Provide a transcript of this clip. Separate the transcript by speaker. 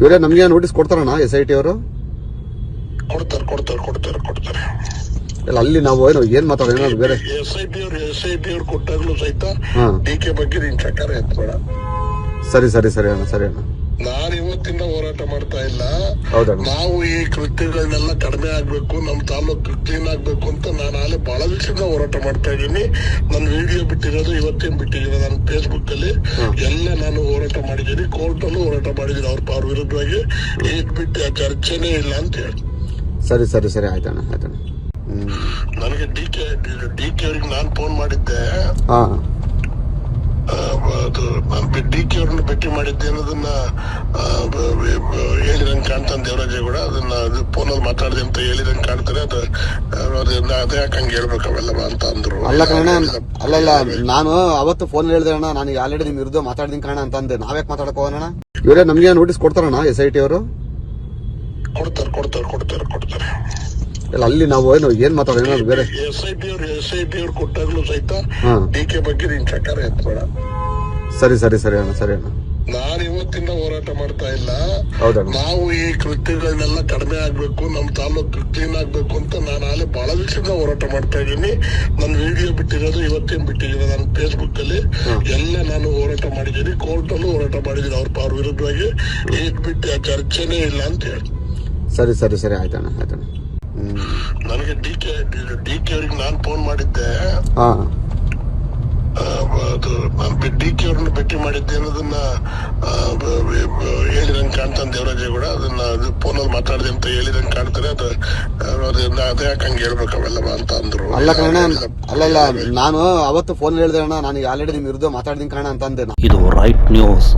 Speaker 1: ಇವರೇ ನಮ್ಗೆ ನೋಟಿಸ್ ಕೊಡ್ತಾರಣ್ಣ ಎಸ್ ಐ ಟಿ ಅವರು?
Speaker 2: ಕೊಡ್ತಾರೆ ಕೊಡ್ತಾರೆ ಕೊಡ್ತಾರೆ ಕೊಡ್ತಾರೆ.
Speaker 1: ಇಲ್ಲ ಅಲ್ಲಿ ನಾವು ಏನು ಏನ್ ಮಾತಾಡೋದು ಏನಾದ್ರು ಬೇರೆ?
Speaker 2: ಎಸ್ ಐ ಟಿ ಅವ್ರು ಎಸ್ ಐ ಬಿ ಅವ್ರು ಕೊಟ್ಟಾಗ್ಲೂ ಸಹಿತ
Speaker 1: ಹಾ.
Speaker 2: ಡಿ ಕೆ ಬಗ್ಗೆ ನೀನ್ ಚಕಾರ ಎತ್ಬೇಡ.
Speaker 1: ಸರಿ ಸರಿ ಸರಿ ಅಣ್ಣ ಸರಿ ಅಣ್ಣ.
Speaker 2: ನಾನು ಇವತ್ತಿಂದ ಹೋರಾಟ ಮಾಡ್ತಾ ಇಲ್ಲ. ನಾವು ಈ ಕೃತ್ಯಗಳನ್ನೆಲ್ಲ ಕಡಿಮೆ ಆಗ್ಬೇಕು ನಮ್ಮ ತಾಲೂಕ್ ಕ್ಲೀನ್ ಆಗ್ಬೇಕು ಅಂತ ನಾನು ಆಲೆ ಬಹಳ ದಿವಸದಿಂದ ಹೋರಾಟ ಮಾಡ್ತಾ ಇದ್ದೀನಿ. ನನ್ನ ವಿಡಿಯೋ ಬಿಟ್ಟಿರೋದು ಇವತ್ತೇನ್ ಬಿಟ್ಟಿದ್ದೀನಿ ನನ್ನ ಫೇಸ್ಬುಕ್ ಅಲ್ಲಿ? ಎಲ್ಲ ನಾನು ಹೋರಾಟ ಮಾಡಿದ್ದೀನಿ ಕೋರ್ಟ್ ಅಲ್ಲೂ ಹೋರಾಟ ಮಾಡಿದ್ದೀನಿ ಅವ್ರ ಅವ್ರ ವಿರುದ್ಧವಾಗಿ. ಏಟ್ ಬಿಟ್ಟು ಆ ಚರ್ಚೆನೇ ಇಲ್ಲ ಅಂತ ಹೇಳಿ.
Speaker 1: ಸರಿ ಸರಿ ಸರಿ ಆಯ್ತಣ್ಣ ಆಯ್ತಣ್ಣ.
Speaker 2: ನನಗೆ ಡಿ ಕೆ ಡಿ ಕೆ ಅವ್ರಿಗೆ ನಾನು ಫೋನ್ ಮಾಡಿದ್ದೆ. ಡಿ ಕೆ ಅವ್ರನ್ನ ಭೇಟಿ ಮಾಡಿದ್ದೆ ಅನ್ನೋದನ್ನ ಹೇಳಿದಂಗೆ ಕಾಣ್ತಾನೆ ದೇವರಾಜೇಗೌಡ ಅದನ್ನ ಫೋನಲ್ಲಿ ಮಾತಾಡಿದೆ ಅಂತ ಹೇಳಿದಂಗೆ ಕಾಣ್ತಾರೆ. ಅದು ಅದೇ ಯಾಕೆ ಹಂಗೆ ಹೇಳ್ಬೇಕು ಅವೆಲ್ಲ ಅಂತ ಅಂದ್ರು.
Speaker 1: ಅಲ್ಲ ಕಣ ಅಲ್ಲ ಅಲ್ಲ ನಾನು ಅವತ್ತು ಫೋನ್ ಹೇಳಿದೆ ಅಣ್ಣ ನಾನು ಆಲ್ರೆಡಿ ನಿಮ್ ವಿರುದ್ಧ ಮಾತಾಡಿದೀನಿ ಕಣ ಅಂತ ಅಂದೆ. ನಾವ್ಯಾಕೆ ಮಾತಾಡಕ್ ಹೋಗೋಣ ಇವರೇ ನಮ್ಗೆ ನೋಟಿಸ್ ಕೊಡ್ತಾರಣ್ಣ ಎಸ್ ಐ ಟಿ ಅವರು?
Speaker 2: ಕೊಡ್ತಾರೆ ಕೊಡ್ತಾರೆ ಕೊಡ್ತಾರೆ ಕೊಡ್ತಾರೆ.
Speaker 1: ಇಲ್ಲ ಅಲ್ಲಿ ನಾವು ಏನು ಏನ್ ಮಾತಾಡೋದು ಬೇರೆ.
Speaker 2: ಎಸ್ ಐ ಪಿ ಅವ್ರು ಎಸ್ ಐ ಪಿ ಅವ್ರು ಕೊಟ್ಟಾಗ್ಲೂ ಸಹಿತ ಡಿ ಕೆ ಬಗ್ಗೆ ನೀನ್ ಚಕಾರ ಎತ್ಬೇಡ.
Speaker 1: ಸರಿ ಸರಿ ಸರಿ ಅಣ್ಣ ಸರಿ ಅಣ್ಣ.
Speaker 2: ನಾನು ಇವತ್ತಿಂದ ಹೋರಾಟ ಮಾಡ್ತಾ ಇಲ್ಲ.
Speaker 1: ಹೌದಣ್ಣ.
Speaker 2: ನಾವು ಈ ಕೃತ್ಯಗಳನ್ನೆಲ್ಲ ಕಡಿಮೆ ಆಗ್ಬೇಕು ನಮ್ಮ ತಾಲೂಕು ಕ್ಲೀನ್ ಆಗ್ಬೇಕು ಅಂತ ನಾನು ಅಲ್ಲಿ ಬಹಳ ದಿವಸದಿಂದ ಹೋರಾಟ ಮಾಡ್ತಾ ಇದ್ದೀನಿ. ನನ್ನ ವಿಡಿಯೋ ಬಿಟ್ಟಿರೋದು ಇವತ್ತೇನ್ ಬಿಟ್ಟಿದ್ದೀನಿ ನನ್ನ ಫೇಸ್ಬುಕ್ ಅಲ್ಲಿ? ಎಲ್ಲ ನಾನು ಹೋರಾಟ ಮಾಡಿದ್ದೀನಿ. ಕೋರ್ಟ್ ಅಲ್ಲೂ ಹೋರಾಟ ಮಾಡಿದ್ದೀನಿ ಅವ್ರ ಅವ್ರ ವಿರುದ್ಧವಾಗಿ. ಈಗ ಬಿಟ್ಟು ಆ ಚರ್ಚೆನೇ ಇಲ್ಲ ಅಂತ ಹೇಳಿ.
Speaker 1: ಸರಿ ಸರಿ ಸರಿ ಆಯ್ತಣ್ಣ ಆಯ್ತಣ್ಣ
Speaker 2: ನನಗೆ ಡಿ ಕೆ ಡಿ ಕೆ ಅವ್ರಿಗೆ ನಾನು ಫೋನ್ ಮಾಡಿದ್ದೆ. ಅದು ನಾನು ಡಿ ಕೆ ಅವ್ರನ್ನ ಭೇಟಿ ಮಾಡಿದ್ದೆ ಅನ್ನೋದನ್ನ ಹೇಳಿದಂಗೆ ಕಾಣ್ತಾನೆ ದೇವರಾಜೇಗೌಡ ಅದನ್ನ ಫೋನಲ್ಲಿ ಮಾತಾಡಿದೆ ಅಂತ ಹೇಳಿದಂಗೆ ಕಾಣ್ತಾರೆ. ಅದು ಅದರಿಂದ ಅದೇ ಯಾಕೆ ಹಂಗೆ ಹೇಳ್ಬೇಕು ಅವೆಲ್ಲ ಅಂತ ಅಂದ್ರು.
Speaker 1: ಅಲ್ಲ ಕಣ ಅಲ್ಲ ಅಲ್ಲ ನಾನು ಅವತ್ತು ಫೋನ್ ಹೇಳಿದೆ ಅಣ್ಣ ನಾನು ಆಲ್ರೆಡಿ ನಿಮ್ ವಿರುದ್ಧ ಮಾತಾಡಿದೀನಿ ಕಣ ಅಂತ ಅಂದೆ
Speaker 3: ಇದು ರೈಟ್ ನ್ಯೂಸ್